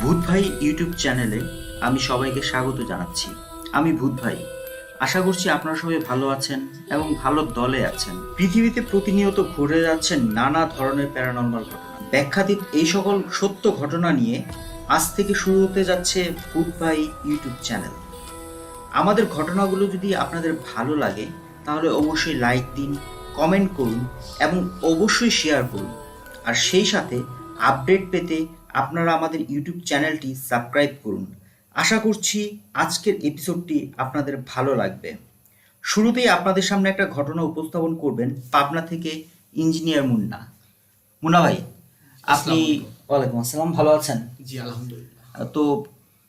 ভূত ভাই ইউটিউব চ্যানেলে আমি সবাইকে স্বাগত জানাচ্ছি। আমি ভূত ভাই। আশা করছি আপনারা সবাই ভালো আছেন এবং ভালো দলে আছেন। পৃথিবীতে প্রতিনিয়ত ঘটে যাচ্ছে নানা ধরনের প্যারানর্মাল ঘটনা। ব্যাখ্যাতীত এই সকল সত্য ঘটনা নিয়ে আজ থেকে শুরু হতে যাচ্ছে ভূত ভাই ইউটিউব চ্যানেল। আমাদের ঘটনাগুলো যদি আপনাদের ভালো লাগে, তাহলে অবশ্যই লাইক দিন কমেন্ট করুন এবং অবশ্যই শেয়ার করুন। আর সেই সাথে আপডেট পেতে আপনারা আমাদের ইউটিউব চ্যানেলটি সাবস্ক্রাইব করুন। আশা করছি আজকের এপিসোডটি আপনাদের ভালো লাগবে। শুরুতেই আপনাদের সামনে একটা ঘটনা উপস্থাপন করবেন পাবনা থেকে ইঞ্জিনিয়ার মুন্না। মুন্না ভাই আপনি ওয়ালাইকুম আসসালাম ভালো আছেন? জি আলহামদুলিল্লাহ। তো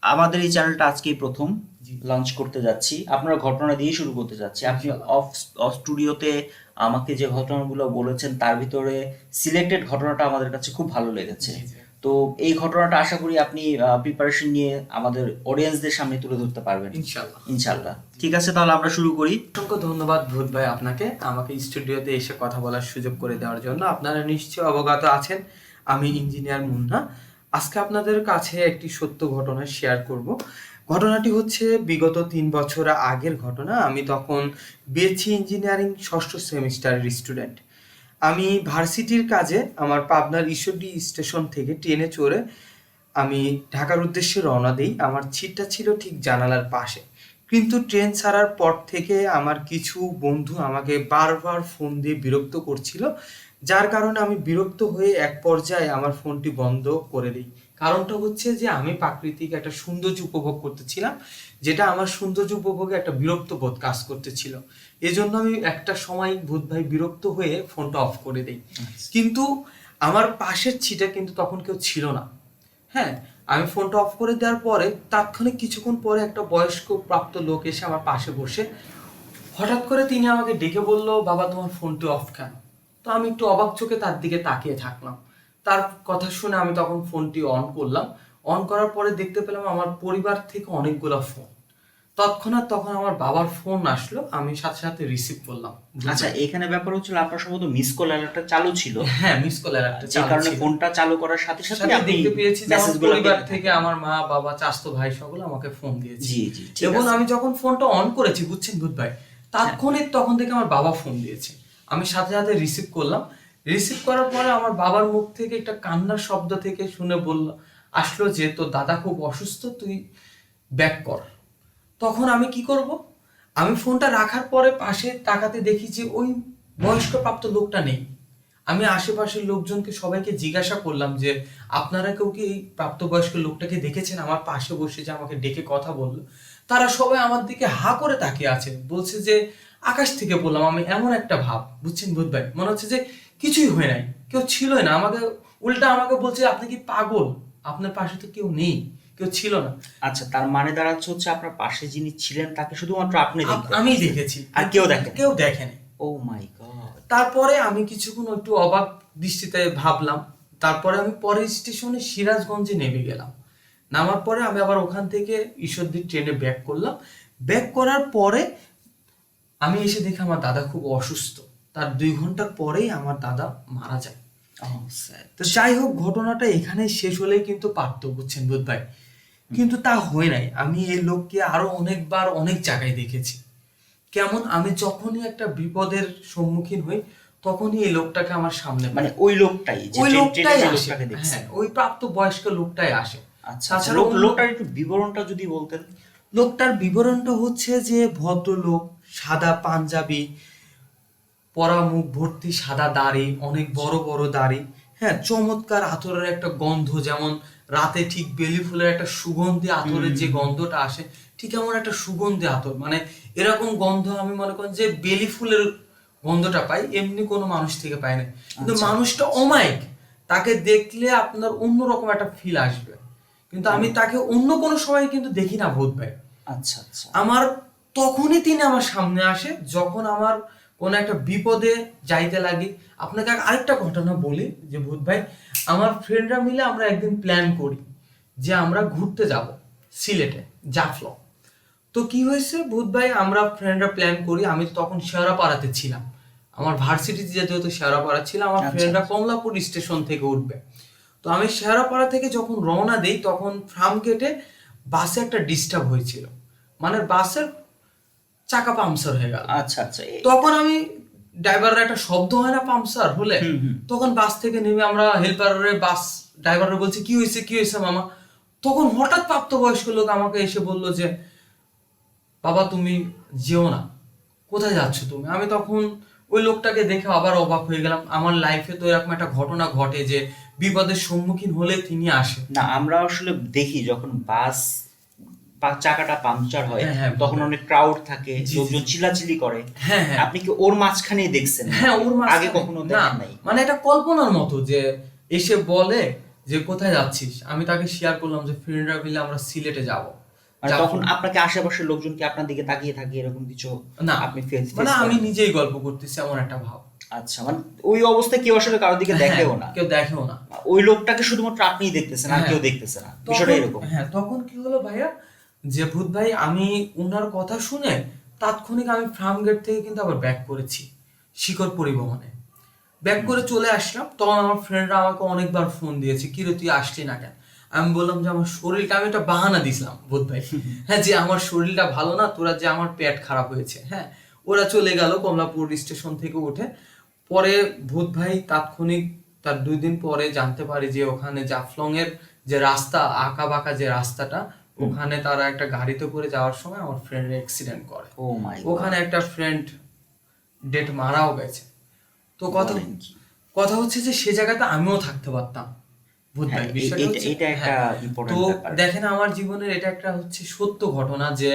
আমাদের এই চ্যানেলটা আজকেই প্রথম লঞ্চ করতে যাচ্ছি। আপনারা ঘটনা দিয়ে শুরু করতে যাচ্ছি। আপনি অফ অফ স্টুডিওতে আমাকে যে ঘটনাগুলো বলেছেন তার ভিতরে সিলেক্টেড ঘটনাটা আমাদের কাছে খুব ভালো লেগেছে। তো এই ঘটনাটা আশা করি আপনি প্রিপারেশন নিয়ে আমাদের অডিয়েন্সদের সামনে তুলে ধরতে পারবেন। ইনশাল্লাহ ইনশাল্লাহ ঠিক আছে তাহলে আমরা শুরু করি। অসংখ্য ধন্যবাদ ভূত ভাই আপনাকে। আমাকে স্টুডিওতে এসে কথা বলার সুযোগ করে দেওয়ার জন্য। আপনারা নিশ্চয়ই অবগত আছেন। আমি ইঞ্জিনিয়ার মুন্না। আজকে আপনাদের কাছে একটি সত্য ঘটনা শেয়ার করব। ঘটনাটি হচ্ছে বিগত তিন বছর আগের ঘটনা। আমি তখন বিএসসি ইঞ্জিনিয়ারিং ষষ্ঠ সেমিস্টারের স্টুডেন্ট আমি ভার্সিটির কাজে আমার পাবনার ঈশ্বরডি স্টেশন থেকে ট্রেনে চড়ে আমি ঢাকার উদ্দেশ্যে রওনা দিই। আমার সিটটা ছিল ঠিক জানালার পাশে। কিন্তু ট্রেন ছাড়ার পর থেকে আমার কিছু বন্ধু আমাকে বারবার ফোন দিয়ে বিরক্ত করছিল। যার কারণে আমি বিরক্ত হয়ে এক পর্যায়ে আমার ফোনটি বন্ধ করে দিই। কারণটা হচ্ছে যে আমি প্রাকৃতিক একটা সৌন্দর্য উপভোগ করতেছিলাম যেটা আমার সৌন্দর্য উপভোগে একটা বিরক্ত বোধ কাজ করতেছিল। এজন্য আমি একটা সময় ভূত ভাই বিরক্ত হয়ে ফোনটা অফ করে দিই। কিন্তু আমার পাশের ছিটা কিন্তু তখন কেউ ছিল না। হ্যাঁ আমি ফোনটা অফ করে দেওয়ার পরে তাৎক্ষণিক কিছুক্ষণ পরে একটা বয়স্ক প্রাপ্ত লোক এসে আমার পাশে বসে হঠাৎ করে তিনি আমাকে ডেকে বলল বাবা তোমার ফোনটি অফ কেন? তো আমি একটু অবাক চোখে তার দিকে তাকিয়ে থাকলাম। তার কথা শুনে আমি তখন ফোনটি অন করলাম। অন করার পরে দেখতে পেলাম আমার পরিবার থেকে অনেকগুলো ফোন। তৎক্ষণাৎ তখন আমার বাবার ফোন আসলো আমি সাথে সাথে রিসিভ করলাম। আচ্ছা এখানে ব্যাপার হচ্ছিল আপনার সম্ভবত মিস কল অ্যালার্টটা চালু ছিল। হ্যাঁ মিস কল একটা যে কারণে ফোনটা চালু করার সাথে সাথে আপনি দেখতে পেয়েছি যে আমার পরিবার থেকে আমার মা বাবা চাস্তো ভাই সকলে আমাকে ফোন দিয়েছে। জি জি এবং আমি যখন ফোনটা অন করেছি বুঝছেন ভূত ভাই তাৎক্ষণিক তখন থেকে আমার বাবা ফোন দিয়েছে। আমি সাথে সাথে রিসিভ করলাম। রিসিভ করার পরে আমার বাবার মুখ থেকে একটা কান্নার শব্দ থেকে শুনে বলল, আসলো যে তোর দাদা খুব অসুস্থ, তুই ব্যাক কর। তখন আমি কি করব? আমি ফোনটা রাখার পরে পাশে তাকাতে দেখি যে ওই বয়স্ক প্রাপ্ত লোকটা নেই। আমি আশেপাশের লোকজনকে সবাইকে জিজ্ঞাসা করলাম যে, আপনারা কেউ কি এই প্রাপ্তবয়স্ক লোকটাকে দেখেছেন? আমার পাশে বসে যে আমাকে ডেকে কথা বলল। তারা সবাই আমার দিকে হা করে তাকিয়ে আছে। বলছে যে আকাশ থেকে বললাম আমি এমন একটা ভাব বুঝছেন বুধ ভাই মনে হচ্ছে যে কিছুই হয় নাই কেউ ছিলই না। আমাকে উল্টা আমাকে বলছে আপনি কি পাগল? আপনার পাশে তো কেউ নেই কেউ ছিল না। আচ্ছা তার মানে দাঁড়াচ্ছে হচ্ছে আপনার পাশে যিনি ছিলেন তাকে শুধুমাত্র আপনি আমি দেখেছি। আর কেউ দেখেনি? কেউ দেখেনি। Oh my God. তারপরে আমি কিছুক্ষণ একটু অবাক দৃষ্টিতে ভাবলাম। তারপরে আমি পরের স্টেশনে সিরাজগঞ্জে নেমে গেলাম। নামার পরে আমি আবার ওখান থেকে ঈশ্বরদীর ট্রেনে ব্যাক করলাম। ব্যাক করার পরে আমি এসে দেখি আমার দাদা খুব অসুস্থ। তার দুই ঘণ্টার পরেই আমার দাদা মারা যায়। তো যাই হোক ঘটনাটা এখানে শেষ হলেই কিন্তু পারতো বুঝছেন বুধ ভাই। কিন্তু তা হয় নাই। আমি এই লোককে আরও অনেকবার অনেক জায়গায় দেখেছি। কেমন? আমি যখনই একটা বিপদের সম্মুখীন হই তখনই এই লোকটাকে আমার সামনে মানে ওই লোকটাই ওই লোকটাই আসে। হ্যাঁ ওই প্রাপ্ত বয়স্ক লোকটাই আসে। আচ্ছা লোকটার একটু বিবরণটা যদি বলতেন। লোকটার বিবরণটা হচ্ছে যে ভদ্রলোক সাদা পাঞ্জাবি পরা মুখ ভর্তি সাদা দাড়ি অনেক বড় বড় দাড়ি। হ্যাঁ চমৎকার আতরের একটা গন্ধ যেমন রাতে ঠিক বেলি ফুলের একটা সুগন্ধি আতরের যে গন্ধটা আসে ঠিক এমন একটা সুগন্ধি আতর। মানে এরকম গন্ধ আমি মনে করি যে বেলি ফুলের গন্ধটা পাই এমনি কোনো মানুষ থেকে পাই না। কিন্তু আচ্ছা। মানুষটা অমায়িক তাকে দেখলে আপনার অন্যরকম একটা ফিল আসবে। কিন্তু আমি তাকে অন্য কোনো সময় কিন্তু দেখি না ভূত ভাই। আচ্ছা আচ্ছা। আমার তখনই তিনি আমার সামনে আসে যখন আমার কোনো একটা বিপদে যাইতে লাগে। আপনাকে আরেকটা ঘটনা বলি যে ভূত ভাই আমার ফ্রেন্ডরা মিলে আমরা একদিন প্ল্যান করি যে আমরা ঘুরতে যাব সিলেটে জাফলং। তো কি হয়েছে ভূত ভাই আমরা ফ্রেন্ডরা প্ল্যান করি আমি তো তখন শেয়ারা পাড়াতে ছিলাম। আমার ভার্সিটিতে যেহেতু শেয়ারাপাড়া ছিল আমার আচ্ছা, ফ্রেন্ডরা আচ্ছা। কমলাপুর স্টেশন থেকে উঠবে। তো আমি শেয়ারাপাড়া থেকে যখন রওনা দেই তখন ফার্ম গেটে বাসে একটা ডিস্টার্ব হয়েছিল। মানে বাসের চাকা পাংচার হয়ে গেল। আচ্ছা আচ্ছা তখন আমি ড্রাইভারের একটা শব্দ হয় না পাংচার হলে। তখন বাস থেকে নেমে আমরা হেল্পারের বাস ড্রাইভাররা বলছে কি হয়েছে কি হয়েছে মামা? তখন হঠাৎ প্রাপ্তবয়স্ক লোক আমাকে এসে বলল যে বাবা তুমি যেও না। কোথায় যাচ্ছ তুমি? আমি তখন ওই লোকটাকে দেখে আবার অবাক হয়ে গেলাম। আমার লাইফে তো এরকম একটা ঘটনা ঘটে যে বিপদের সম্মুখীন হলে তিনি আসে। না আমরা আসলে দেখি যখন বাস চাকাটা পাংচার হয় হ্যাঁ, হ্যাঁ, তখন অনেক ক্রাউড থাকে লোকজন চিল্লাচিল্লি করে। হ্যাঁ আপনি কি ওর মাঝখানেই দেখছেন? হ্যাঁ ওর আগে কখনো দেখেন নাই? মানে এটা কল্পনার মতো যে এসে বলে যে কোথায় যাচ্ছিস? আমি তাকে শেয়ার করলাম যে ফ্রেন্ডরা মিলে আমরা সিলেটে যাব। মানে তখন আপনাকে আশেপাশের লোকজন কি আপনার দিকে তাকিয়ে থাকে এরকম কিছু না আপনি মানে আমি নিজেই গল্প করতেছি এমন একটা ভাব। আচ্ছা মানে ওই অবস্থায় কেউ আসলে কারোর দিকে দেখেও না। কেউ দেখেও না। ওই লোকটাকে শুধুমাত্র আপনিই দেখতেছেন আর। কেউ দেখতেছে না। বিষয়টা এরকম। হ্যাঁ তখন কি হলো ভাইয়া? যে ভূত ভাই আমি উনার কথা শুনে তাৎক্ষণিক আমি ফার্ম গেট থেকে কিন্তু আবার ব্যাক করেছি শিকড় পরিবহনে। ব্যাক করে চলে আসলাম তখন আমার ফ্রেন্ডরা আমাকে অনেকবার ফোন দিয়েছে কি রে তুই আসলি না কেন? আমি বললাম যে আমার শরীরটা আমি একটা বাহানা দিছিলাম ভূত ভাই। হ্যাঁ যে আমার শরীরটা ভালো না তোরা যে আমার পেট খারাপ হয়েছে হ্যাঁ? ওরা চলে গেল কমলাপুর স্টেশন থেকে উঠে। পরে ভূত ভাই তাৎক্ষণিক তার দুই দিন পরে জানতে পারি যে ওখানে জাফলং এর যে রাস্তা আঁকা বাঁকা যে রাস্তাটা ওখানে তারা একটা গাড়িতে করে যাওয়ার সময় আমার ফ্রেন্ড অ্যাক্সিডেন্ট করে। ও মাই ওখানে একটা ফ্রেন্ড ডেট মারাও গেছে। তো কথা কথা হচ্ছে যে সে জায়গাতে আমিও থাকতে পারতাম। হ্যাঁ, হ্যাঁ। তো দেখেন আমার জীবনের এটা একটা হচ্ছে সত্য ঘটনা যে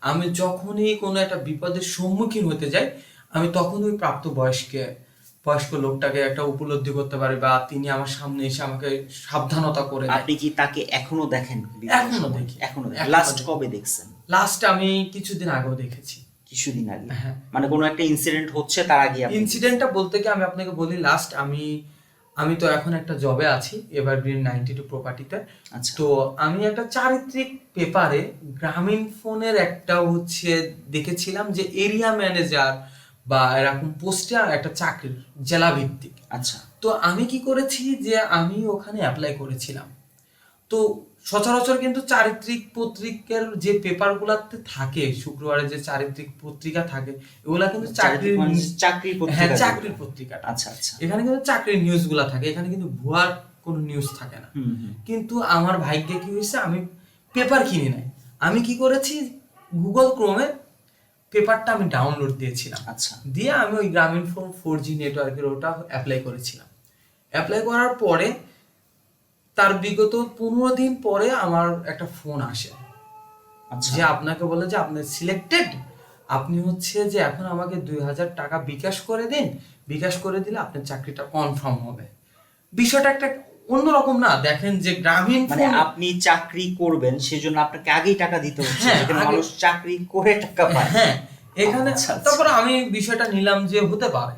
আমি যখনই কোনো একটা বিপদের সম্মুখীন হতে যাই আমি তখন ওই প্রাপ্ত বয়স্কে বয়স্ক লোকটাকে একটা উপলব্ধি করতে পারি বা তিনি আমার সামনে এসে আমাকে সাবধানতা করে আপনি কি তাকে এখনও দেখেন? এখনও দেখি। এখনও লাস্ট কবে দেখছেন? লাস্ট আমি কিছুদিন আগেও দেখেছি। কিছুদিন আগে? হ্যাঁ। মানে কোনো একটা ইনসিডেন্ট হচ্ছে তার আগে ইনসিডেন্টটা বলতে কি আমি আপনাকে বলি লাস্ট আমি আমি তো এখন একটা জবে আছি এভারগ্রিন নাইনটি টু প্রপার্টিতে আচ্ছা। তো আমি একটা চারিত্রিক পেপারে গ্রামীণ ফোনের একটা হচ্ছে দেখেছিলাম যে এরিয়া ম্যানেজার বা এরকম পোস্টে একটা চাকরির জেলা ভিত্তিক আচ্ছা। তো আমি কি করেছি যে আমি ওখানে অ্যাপ্লাই করেছিলাম। তো সচরাচর কিন্তু চারিত্রিক পত্রিকার যে পেপারগুলোতে থাকে শুক্রবারে যে চারিত্রিক পত্রিকা থাকে এগুলা কিন্তু চাকরির মানে চাকরির পত্রিকা হ্যাঁ চাকরির পত্রিকাটা। আচ্ছা আচ্ছা। এখানে কিন্তু চাকরির নিউজগুলো থাকে এখানে কিন্তু ভুয়ার কোনো নিউজ থাকে না। কিন্তু আমার ভাগ্যে কি হয়েছে আমি পেপার কিনি নাই। আমি কি করেছি গুগল ক্রোমে পেপারটা আমি ডাউনলোড দিয়েছিলাম। আচ্ছা। দিয়ে আমি ওই গ্রামীণ ফোন ফোর জি নেটওয়ার্কের ওটা অ্যাপ্লাই করেছিলাম। অ্যাপ্লাই করার পরে তার বিগত পনেরো দিন পরে আমার একটা ফোন আসে। আচ্ছা। যে আপনাকে বলে যে আপনি সিলেক্টেড আপনি হচ্ছে যে এখন আমাকে দুই হাজার টাকা বিকাশ করে দিন। বিকাশ করে দিলে আপনার চাকরিটা কনফার্ম হবে। বিষয়টা একটা অন্যরকম না দেখেন যে গ্রামীণ মানে আপনি চাকরি করবেন সেজন্য আপনাকে আগেই টাকা দিতে হচ্ছে। হ্যাঁ, যেখানে মানুষ চাকরি করে টাকা পায়। হ্যাঁ এখানে আচ্ছা, আচ্ছা। তারপর আমি বিষয়টা নিলাম যে হতে পারে।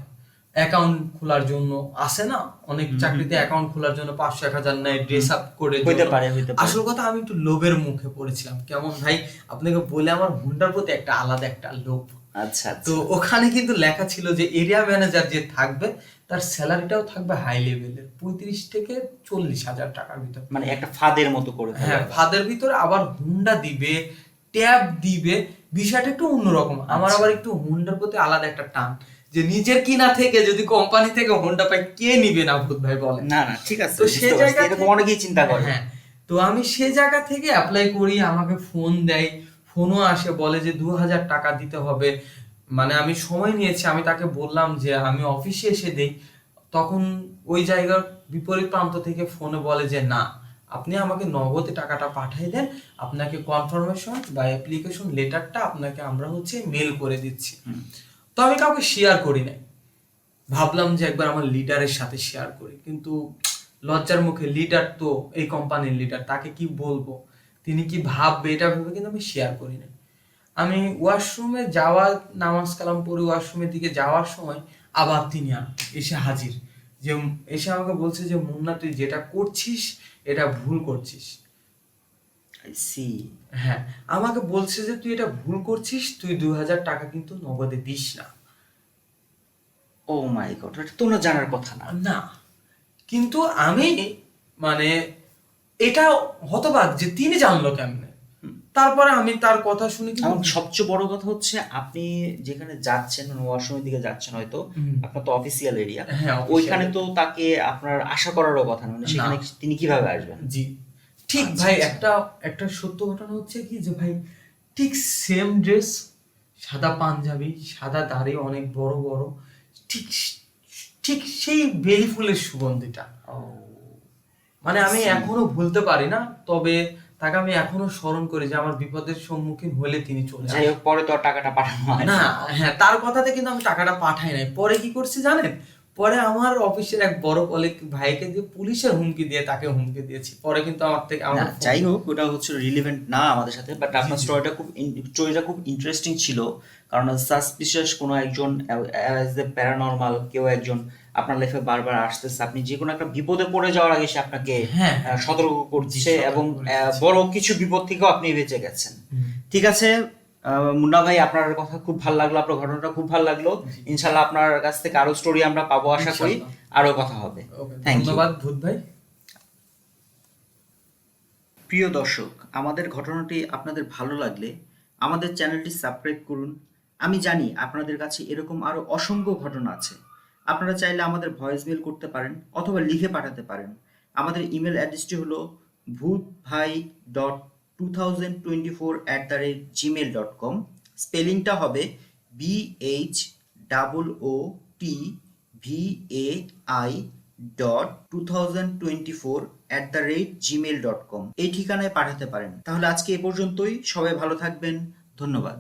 অ্যাকাউন্ট খোলার জন্য আসে না? অনেক চাকরিতে অ্যাকাউন্ট খোলার জন্য পাঁচশো এক হাজার নেয় ড্রেস আপ করে হইতে পারে হইতে পারে। আসল কথা আমি একটু লোভের মুখে পড়েছিলাম। কেমন ভাই? আপনাকে বলে আমার হুন্ডার প্রতি একটা আলাদা একটা লোভ। আচ্ছা আচ্ছা। তো ওখানে কিন্তু লেখা ছিল যে এরিয়া ম্যানেজার যে থাকবে তার স্যালারিটাও থাকবে হাই লেভেলের পঁয়ত্রিশ থেকে চল্লিশ হাজার টাকার ভিতর। মানে একটা ফাদের মতো করে হ্যাঁ ফাদের ভিতরে আবার হুন্ডা দিবে ট্যাব দিবে বিষয়টা একটু অন্যরকম। আমার আচ্ছা। আবার একটু হুন্ডার প্রতি আলাদা একটা টান যে নিজের কিনা থেকে যদি কোম্পানি থেকে হুন্ডা পাই কে নিবে না ভূত ভাই বলে না না ঠিক আছে তো সে। জায়গা থেকে- অনেকেই চিন্তা করে। হ্যাঁ তো আমি সে জায়গা থেকে অ্যাপ্লাই করি আমাকে ফোন দেয়। ফোনও আসে বলে যে দু হাজার টাকা দিতে হবে। মানে আমি সময় নিয়েছি আমি তাকে বললাম যে আমি অফিসে এসে দেই। তখন ওই জায়গার বিপরীত প্রান্ত থেকে ফোনে বলে যে না আপনি আমাকে নগদে টাকাটা পাঠিয়ে দেন। আপনাকে কনফার্মেশন বা অ্যাপ্লিকেশন লেটারটা আপনাকে আমরা হচ্ছে মেল করে দিচ্ছি। তো আমি কাউকে শেয়ার করি নাই। ভাবলাম যে একবার আমার লিডারের সাথে শেয়ার করি। কিন্তু লজ্জার মুখে লিডার তো এই কোম্পানির লিডার তাকে কি বলব? তিনি কি ভাববে এটা ভেবে কিন্তু আমি শেয়ার করি না আমি ওয়াশরুমে যাওয়া নামাজ কালাম পড়ে ওয়াশরুমের দিকে যাওয়ার সময় আবার তিনি এসে হাজির। যে এসে আমাকে বলছে যে মুন্না তুই যেটা করছিস এটা ভুল করছিস। সি হ্যাঁ আমাকে বলছে যে তুই এটা ভুল করছিস তুই দুই হাজার টাকা কিন্তু নগদে দিস না। ও মাই গড এটা তো ওনার জানার কথা না। না কিন্তু আমি মানে এটা হতবাক যে তিনি জানলো কেমনে। তারপরে আমি তার কথা শুনে এবং সবচেয়ে বড় কথা হচ্ছে আপনি যেখানে যাচ্ছেন ওয়াশরুমের দিকে যাচ্ছেন হয়তো আপনার তো অফিসিয়াল এরিয়া হ্যাঁ, ওইখানে তো তাকে আপনার আশা করারও কথা না মানে সেখানে তিনি কীভাবে আসবেন? জি। ঠিক আচ্ছা, ভাই আচ্ছা। একটা একটা সত্য ঘটনা হচ্ছে কি যে ভাই ঠিক সেম ড্রেস সাদা পাঞ্জাবি সাদা দাড়ি অনেক বড় বড় ঠিক ঠিক সেই বেলি ফুলের সুগন্ধিটা মানে আমি এখনও ভুলতে পারি না তবে তাকে আমি এখনও স্মরণ করি যে আমার বিপদের সম্মুখীন হলে তিনি চলে যাই হোক পরে তো টাকাটা পাঠানো হয় না হ্যাঁ তার কথাতে কিন্তু আমি টাকাটা পাঠাই নাই। পরে কি করছি জানেন? পরে আমার অফিসের এক বড় কলিগ ভাইকে দিয়ে পুলিশের হুমকি দিয়ে তাকে হুমকি দিয়েছি। পরে কিন্তু আমার থেকে আমার যাই হোক ওটা হচ্ছে রিলিভেন্ট না আমাদের সাথে বাট আপনার। স্টোরিটা খুব স্টোরিটা খুব ইন্টারেস্টিং ছিল। কারণ সাসপিশিয়াস কোনো একজন অ্যাজ এ প্যারানর্মাল কেউ একজন আপনার লাইফে বারবার আসতেছে আপনি যে কোনো একটা বিপদে পড়ে যাওয়ার আগে সে আপনাকে হ্যাঁ সতর্ক করছে এবং বড় কিছু বিপদ থেকেও আপনি বেঁচে গেছেন। ঠিক আছে আহ, মুন্না ভাই আপনার কথা খুব ভালো লাগল আপনার ঘটনাটা খুব ভালো লাগল। ইনশাল্লাহ আপনার কাছ থেকে আরও স্টোরি আমরা পাবো আশা করি আরও কথা হবে। ধন্যবাদ ভূত ভাই। প্রিয় দর্শক আমাদের ঘটনাটি আপনাদের ভালো লাগলে আমাদের চ্যানেলটি সাবস্ক্রাইব করুন। আমি জানি আপনাদের কাছে এরকম আরও অসংখ্য ঘটনা আছে। আপনারা চাইলে আমাদের ভয়েস মেল করতে পারেন অথবা লিখে পাঠাতে পারেন। আমাদের ইমেল অ্যাড্রেসটি হলো ভূত ভাই dot two thousand twenty four at the rate gmail dot com স্পেলিংটা হবে B H double O T V A I dot two thousand twenty four at the rate gmail dot com এই ঠিকানায় পাঠাতে পারেন। তাহলে আজকে এ পর্যন্তই। সবাই ভালো থাকবেন। ধন্যবাদ।